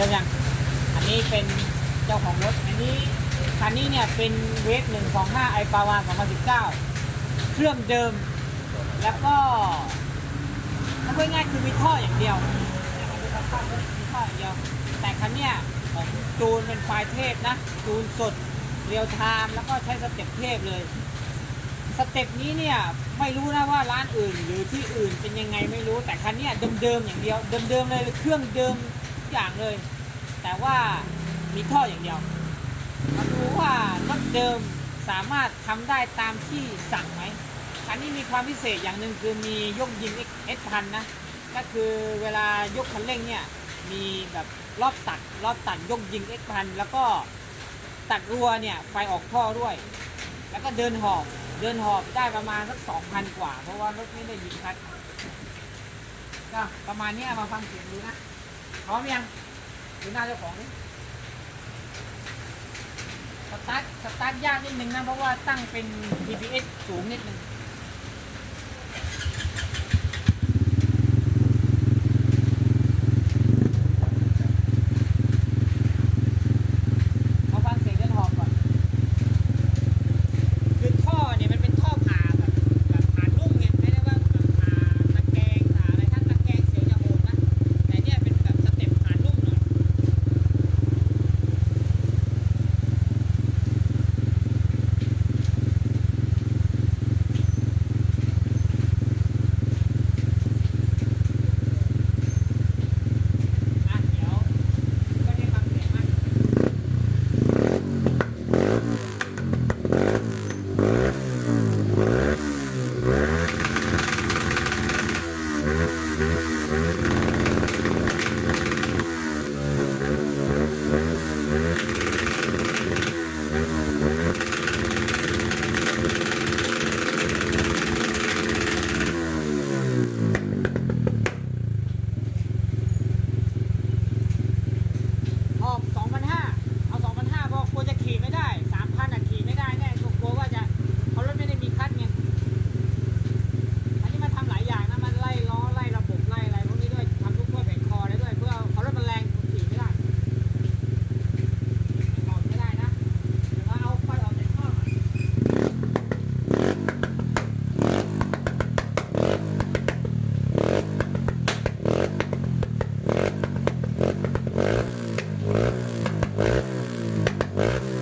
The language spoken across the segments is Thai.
ริ่มยังอันนี้เป็นเจ้าของรถอันนี้คันนี้เนี่ยเป็นเวฟหนึ่งสองห้าไอปาวาสองพันสิบเก้าเครื่องเดิม แล้วก็ถ้าพูดง่ายคือมีท่ออย่างเดียวมีท่ออย่างเดียว แต่คันเนี้ยผมจูนเป็นไฟเทพนะ จูนสดเรียวไทม์แล้วก็ใช้สเต็ปเทพเลยสเต็ปนี้เนี่ยไม่รู้นะว่าร้านอื่นหรือที่อื่นเป็นยังไงไม่รู้แต่คันเนี้ยเดิมๆอย่างเดียวเดิมๆเลยเครื่องเดิม อย่างเลย แต่ว่ามีท่ออย่างเดียวมาดูว่ารถเดิมสามารถทำได้ตามที่สั่งไหมคันนี้มีความพิเศษอย่างหนึ่งคือมียกยิงเอสพันนะก็คือเวลายกคันเร่งเนี่ยมีแบบรอบตัดรอบตัดยกยิงเอสพันแล้วก็ตัดรัวเนี่ยไฟออกท่อด้วย แล้วก็เดินหอบเดินหอบได้ประมาณสักสองพันกว่า เพราะว่ารถไม่ได้ยิงคัดก็ประมาณนี้มาฟังเสียงดูนะ พร้อมยังดูหน้าเจ้าของสตาร์ทสตาร์ทยากนิดนึงนะ เพราะว่าตั้งเป็น GPS สูงนิดนึง Yeah.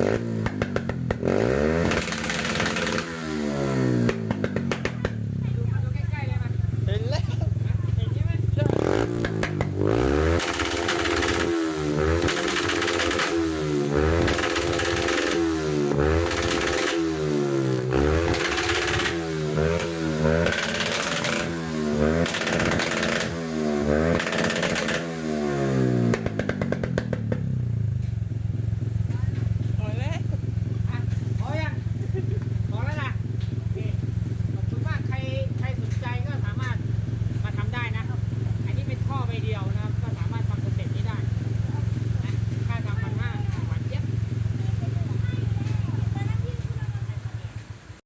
Yeah.